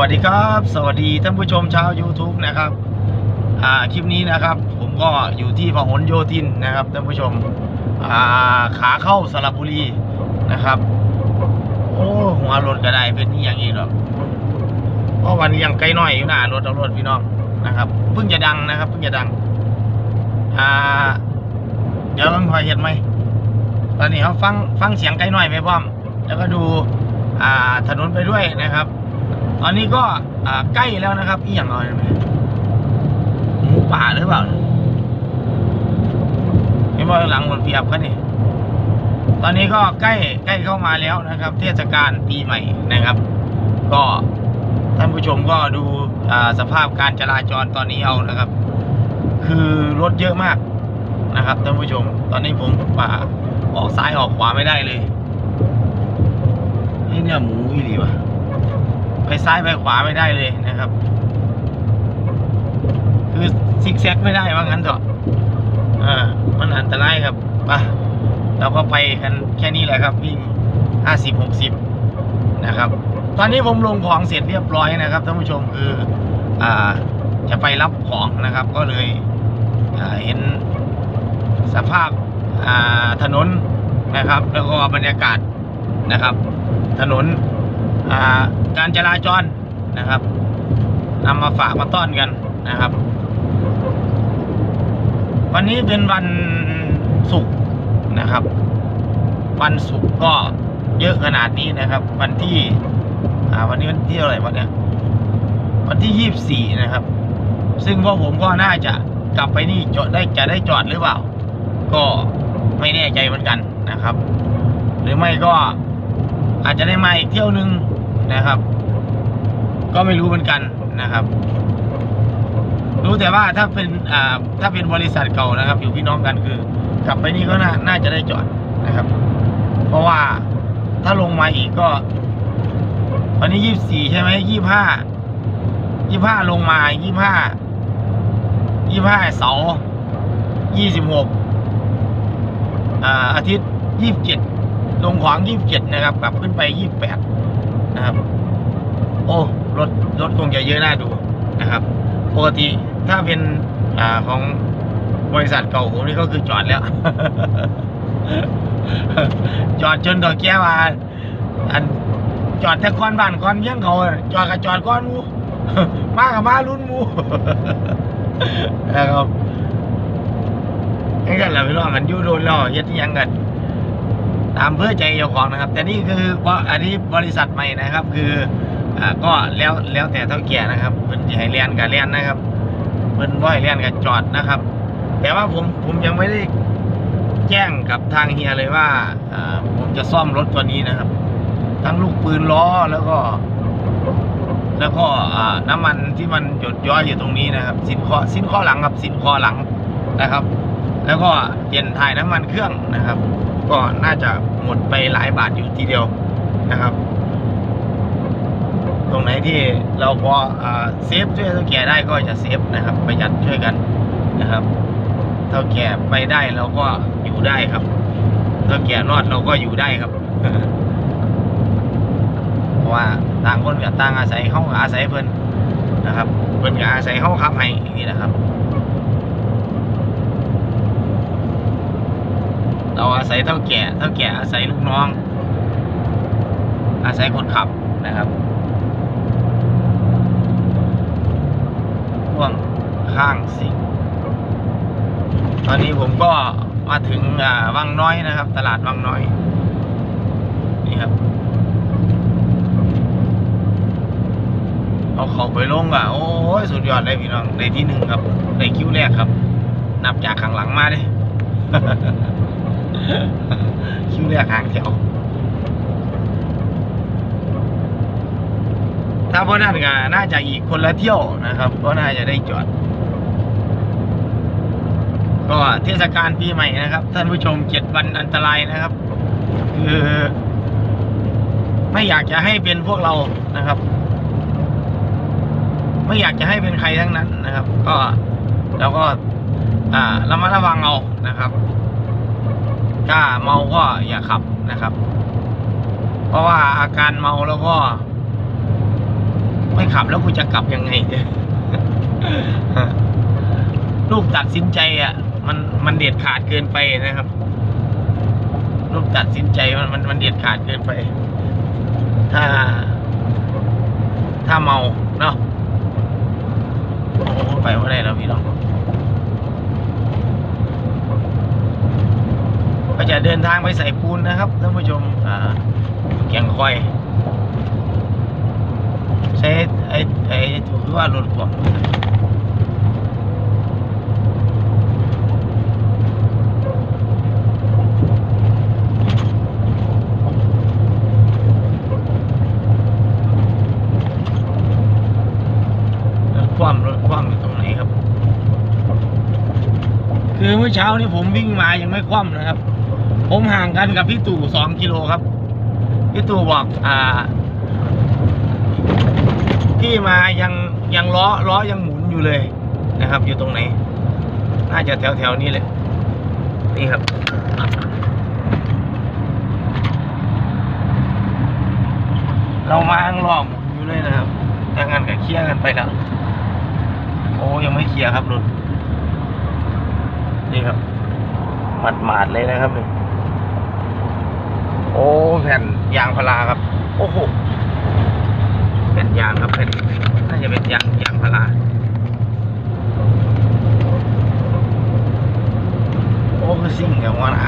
วัสดีครับ สวัสดีท่านผู้ชมชาว YouTube นะครับอ่าคลิปนี้นะครับ ผมก็อยู่ที่พหลโยธินนะครับท่านผู้ชมอ่าขาเข้าสระบุรีนะครับโอ้หัวรถก็ได้เป็นนี่อย่างอีกหรอกเพราะวันนี้ยังไกลหน้อยอยู่น้ารถเอารถพี่น้องนะครับเพิ่งจะดังนะครับเพิ่งจะดังอ่าเดี๋ยวมันพอเห็นไหมตอนนี้เขาฟังฟังเสียงไกลหน้อยไปพร้อมแล้วก็ดูอ่าถนนไปด้วยนะครับ ตอนนี้ก็ใกล้แล้วนะครับอีอย่างไรไหมหมูป่าหรือเปล่าเนี่ยเห็นว่าหลังรถเพียบกันนี่ตอนนี้ก็ใกล้ใกล้เข้ามาแล้วนะครับ เทศกาลปีใหม่นะครับ ก็ท่านผู้ชมก็ดูสภาพการจราจรตอนนี้เอานะครับ คือรถเยอะมากนะครับท่านผู้ชม ตอนนี้ผมป่าออกซ้ายออกขวาไม่ได้เลยนี่เนี่ยหมูอีหลีวะ ไปซ้ายไปขวาไม่ได้เลยนะครับ คือซิกแซกไม่ได้ว่างั้นเถอะอ่ามันอันตรายครับไปเราก็ไปกันแค่นี้แหละครับวิ่งห้าสิบหกสิบนะครับ ตอนนี้ผมลงของเสร็จเรียบร้อยนะครับท่านผู้ชมคืออ่าจะไปรับของนะครับ ก็เลยอ่าเห็นสภาพอ่าถนนนะครับ แล้วก็บรรยากาศนะครับ ถนน การจราจรนะครับนำมาฝากมาต้อนกันนะครับ วันนี้เป็นวันศุกร์นะครับ วันศุกร์ก็เยอะขนาดนี้นะครับ วันที่วันนี้วันที่เท่าไรวันเนี้ยวันที่ยี่สิบสี่นะครับ ซึ่งพวกผมก็น่าจะกลับไปนี่จอดได้จะได้จอดหรือเปล่า ก็ไม่แน่ใจเหมือนกันนะครับ หรือไม่ก็ อาจจะได้มาอีกเที่ยวนึงนะครับ ก็ไม่รู้เหมือนกันนะครับ รู้แต่ว่าถ้าเป็นอ่าถ้าเป็นบริษัทเก่านะครับ อยู่พี่น้องกันคือ กลับไปนี่ก็น่าน่าจะได้จอดนะครับ เพราะว่าถ้าลงมาอีกก็ วันนี้ยี่สิบสี่ใช่ไหมยี่ห้ายี่ห้าลงมายี่ห้ายี่ห้าเสาร์ยี่สิบหกอาอาทิตย์ยี่สิบเจ็ด ลงขวางยี่สิบเจ็ดนะครับกลับขึ้นไปยี่สิบแปดนะครับ โอ้รถรถคงจะเยอะน่าดูนะครับปกติถ้าเป็นอ่าของบริษัทเก่าผมนี่ก็คือจอดแล้ว จอดจนดอกแก้วาอันจอดแต่ก้อนบ้านก้อนเมี่ยงเขาจอดกับจอดก้อนมูมากับมารุ่นมูนะครับนี่กันแหละพี่น้องกันยูโดนล้วเฮ็ดยังกัน ตามเพื่อใจเจ้าของนะครับ แต่นี่คือว่าอันนี้บริษัทใหม่นะครับ คืออ่าก็แล้วแล้วแต่เท่าแก่นะครับเพิ่นให้เรียนกับเรียนนะครับเพิ่นว่าให้เรียนกับจอดนะครับ แต่ว่าผมผมยังไม่ได้แจ้งกับทางเฮียเลยว่าอ่าผมจะซ่อมรถตัวนี้นะครับ ทั้งลูกปืนล้อแล้วก็ แล้วก็อ่าน้ำมันที่มันหยดย้อยอยู่ตรงนี้นะครับ สินข้อสินข้อหลังครับสินข้อหลังนะครับ แล้วก็เปลี่ยนถ่ายน้ำมันเครื่องนะครับ ก็น่าจะหมดไปหลายบาทอยู่ทีเดียวนะครับ ตรงไหนที่เราพอเซฟช่วยเท่าแก่ได้ก็จะเซฟนะครับ ประหยัดช่วยกันนะครับ เท่าแก่ไปได้เราก็อยู่ได้ครับ เท่าแก่รอดเราก็อยู่ได้ครับเพราะว่าต่างคนกับต่างอาศัยเขาอาศัยเพิ่นนะครับเพิ่นก็อาศัยเขาขับให้อย่างนี้นะครับ เราอาศัยเท่าแก่ เท่าแก่อาศัยลูกน้อง อาศัยคนขับนะครับพ่วงข้างสิงตอนนี้ผมก็มาถึงอ่าวังน้อยนะครับ ตลาดวังน้อย นี่ครับ เอาเขาไปลงอะ โอ้ยสุดยอดเลยพี่น้องในที่หนึ่งครับในคิวแรกครับ นับจากข้างหลังมาเลย คิ้วแรกหางแถวถ้าพวกนั้นก็น่าจะอีกคนละเที่ยวนะครับก็น่าจะได้จอด ก็เทศกาลปีใหม่นะครับ ท่านผู้ชมเจ็ดวันอันตรายนะครับ คือ ไม่อยากจะให้เป็นพวกเรานะครับ ไม่อยากจะให้เป็นใครทั้งนั้นนะครับ ก็แล้วก็ อ่าระมัดระวังเอานะครับ ถ้าเมาก็อย่าขับนะครับ เพราะว่าอาการเมาแล้วก็ ไม่ขับแล้วกูจะกลับยังไงเนี่ยลูกตัดสินใจอะ มันมันเด็ดขาดเกินไปนะครับ ลูกตัดสินใจมันมันมันเด็ดขาดเกินไป ถ้า ถ้าเมาเนาะโอ้ไปว่าได้แล้วพี่น้อง จะเดินทางไปใส่ปูนนะครับท่านผู้ชมอ่าเกียงคอย ใช้ไอ้ไอ้ถือว่ารถขวงคว่ำรถคว่ำอยู่ตรงไหนครับ คือเมื่อเช้านี้ผมวิ่งมายังไม่คว่ำนะครับ ผมห่างกันกับพี่ตู่สองกิโลครับ พี่ตู่บอกอ่าที่มายังยังล้อล้อยังหมุนอยู่เลยนะครับ อยู่ตรงไหน น่าจะแถวแถวนี้เลย นี่ครับ เรามาข้างรอหมุนอยู่เลยนะครับถ้างั้นก็เคลียร์กันไปแล้วโอ้ยังไม่เคลียร์ครับรถนี่ครับหมาดๆเลยนะครับนี่โอ้แผ่นยางพาราครับ โอ้โหเป็นยางครับเป็นน่าจะเป็นยางยางพาราโอ้คือสิ่งอย่างว่านะ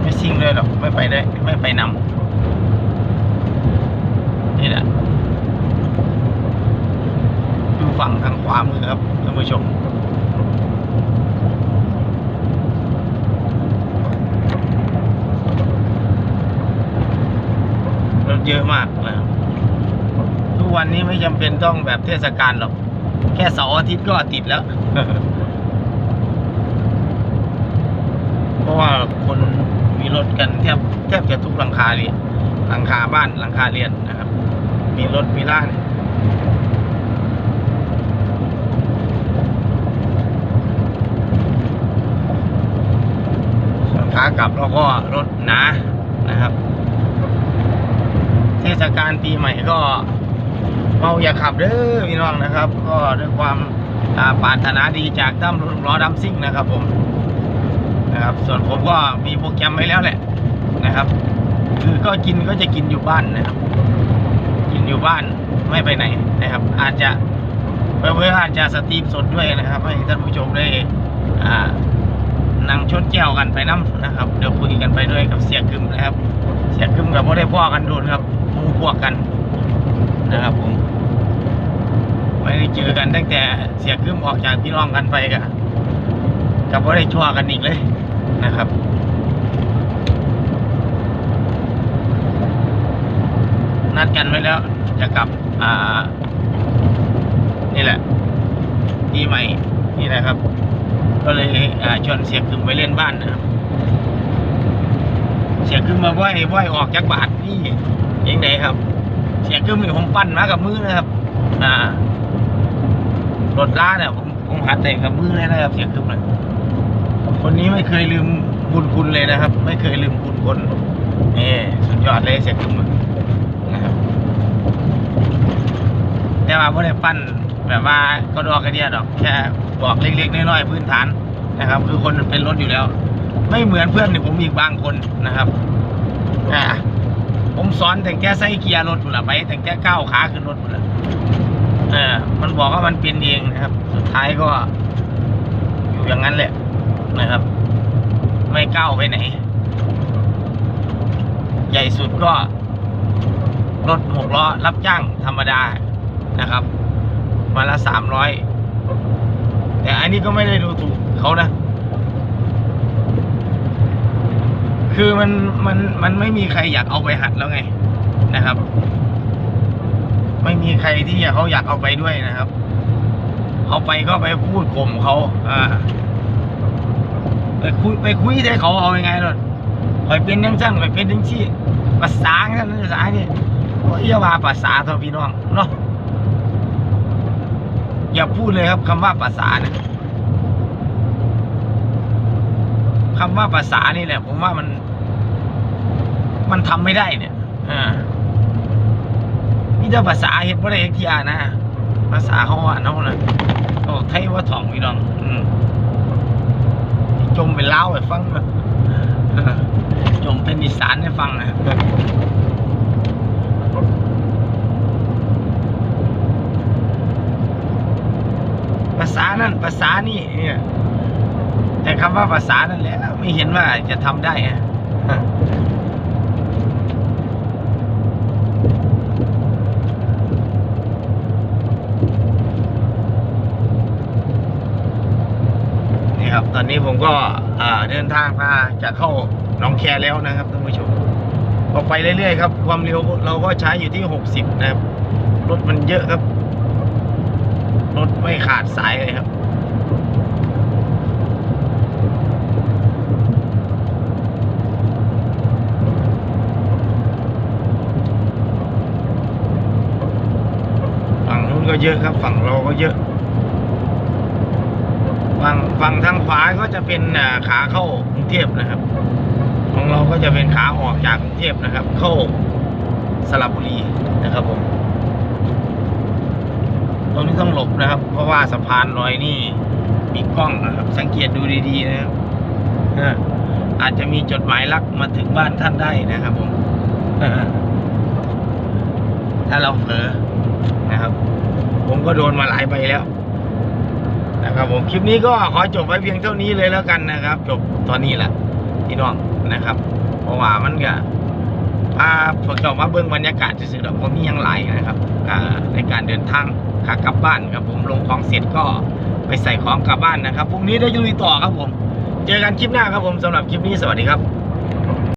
ไม่สิ่งเลยหรอกไม่ไปได้ไม่ไปนำนี่แหละ อยู่ ฝั่งทางขวามือครับท่านผู้ชมรถเยอะมากนะครับทุกวันนี้ไม่จำเป็นต้องแบบเทศกาลหรอก แค่เสาร์อาทิตย์ก็ติดแล้ว เพราะว่าคนมีรถกันแทบแทบจะทุกหลังคาเรียหลังคาบ้านหลังคาเรียนนะครับ มีรถมีล่าน ส่วน ขากลับเราก็รถหนานะครับ เทศกาลปีใหม่ก็เมาอย่าขับเด้อพี่น้องนะครับ ก็ด้วยความาปรารถนาดีจากตั้มล้อดำซิ่งนะครับ ผมนะครับ ส่วนผมก็มีโปรแกรมไว้แล้วแหละนะครับ คือก็กินก็จะกินอยู่บ้านนะครับ กินอยู่บ้านไม่ไปไหนนะครับ อาจจะเพื่ออาจจะสตรีมสดด้วยนะครับ ให้ท่านผู้ชมได้อ่า นั่งชนแก้วกันไปน้ำนะครับ เดี๋ยวคุยกันไปด้วยกับเสียกึมนะครับ เสียกึมกับพ่อได้พ่อกันโดนครับหมูพวกกันนะครับผมไม่ได้เจอกันตั้งแต่เสียกึมออกจากพี่น้องกันไปกับกับพ่อได้ชั่วกันอีกเลยนะครับนัดกันไว้แล้วจะกลับอ่า นี่แหละปีใหม่นี่แหละครับ ก็เลยชวนเสียกึมไปเล่นบ้านนะครับ เสียกึมมาไหว้ไหว้ออกจากบาทนี่ยังไงครับ เสียกึมนี่ผมปั้นมากับมือนะครับ อ่ารถล้าเนี่ยผมผมหัดแต่งกับมือเลยนะครับ เสียกึมเลยคนนี้ไม่เคยลืมบุญคุณเลยนะครับ ไม่เคยลืมบุญคนนี่สุดยอดเลยเสียกึมนะครับแต่ว่าไม่ได้ปั้นแบบว่าก็ดอกกระเดียดอกแค่ บอกเล็กๆน้อยๆพื้นฐานนะครับ คือคนเป็นรถอยู่แล้ว ไม่เหมือนเพื่อนที่ผมอีกบางคนนะครับอ่าผมสอนแต่งแก้ไส้เกียร์รถพุ่นละไปแต่งแก้ก้าวขาขึ้นรถพุ่นละเออมันบอกว่ามันเป็นเองนะครับ สุดท้ายก็ อยู่อย่างนั้นแหละนะครับ ไม่ก้าวไปไหน ใหญ่สุดก็ รถหกล้อรับจ้างธรรมดานะครับวันละสามร้อย แต่อันนี้ก็ไม่ได้ดูถูกเขานะ คือมันมันมันไม่มีใครอยากเอาไปหัดแล้วไงนะครับ ไม่มีใครที่เขาอยากเอาไปด้วยนะครับ เอาไปก็ไปพูดข่มเขาอ่าไปคุยไปคุยได้เขาเอายังไงล่ะคอยเป็นยังจังคอยเป็นยังชี้ภาษากันภาษานี่โอ้ยอย่าว่าภาษาท่าพี่น้องเนาะ อย่าพูดเลยครับคำว่าภาษาเนี่ยคำว่าภาษานี่แหละ ผมว่ามัน มันทำไม่ได้เนี่ยอ่านี่ถ้าภาษาเห็นว่าได้เอ็กทีอานะภาษาเขาอ่านเขานะเขาไทยว่าถ่องพี่น้อง อืมจมเป็นเล้าวให้ฟังนะจมเป็นอีสานให้ฟังนะ ษานั่นภาษานี่เนี่ยแต่คำว่าภาษานั่นแหละไม่เห็นว่าจะทำได้อะนี่ครับ ตอนนี้ผมก็เดินทางมาจะเข้าหนองแคแล้วนะครับท่านผู้ชมออกไปเรื่อยๆครับ ความเร็วเราก็ใช้อยู่ที่หกสิบนะครับ รถมันเยอะครับ ไม่ขาดสายเลยครับฝั่งนู้นก็เยอะครับ ฝั่งเราก็เยอะฝั่งฝั่งทางขวาก็จะเป็นขาเข้ากรุงเทพนะครับ ของเราก็จะเป็นขาออกจากกรุงเทพนะครับ เข้าสระบุรีนะครับผม ตรงนี้ต้องหลบนะครับ เพราะว่าสะพานลอยนี่มีกล้องนะครับ สังเกตดูดีๆนะครับอาจจะมีจดหมายลักมาถึงบ้านท่านได้นะครับผมถ้าเราเผลอนะครับ ผมก็โดนมาหลายใบแล้วนะครับผมคลิปนี้ก็ขอจบไว้เพียงเท่านี้เลยแล้วกันนะครับ จบตอนนี้แหละพี่น้องนะครับ เพราะว่ามันก็พาพวกเรามาเบิ่งบรรยากาศซื่อดอกว่ามียังไหลนะครับในการเดินทาง ขากลับบ้านครับผมลงของเสร็จก็ไปใส่ของกลับบ้านนะครับพรุ่งนี้ได้ลุยต่อครับผม เจอกันคลิปหน้าครับผมสำหรับคลิปนี้สวัสดีครับ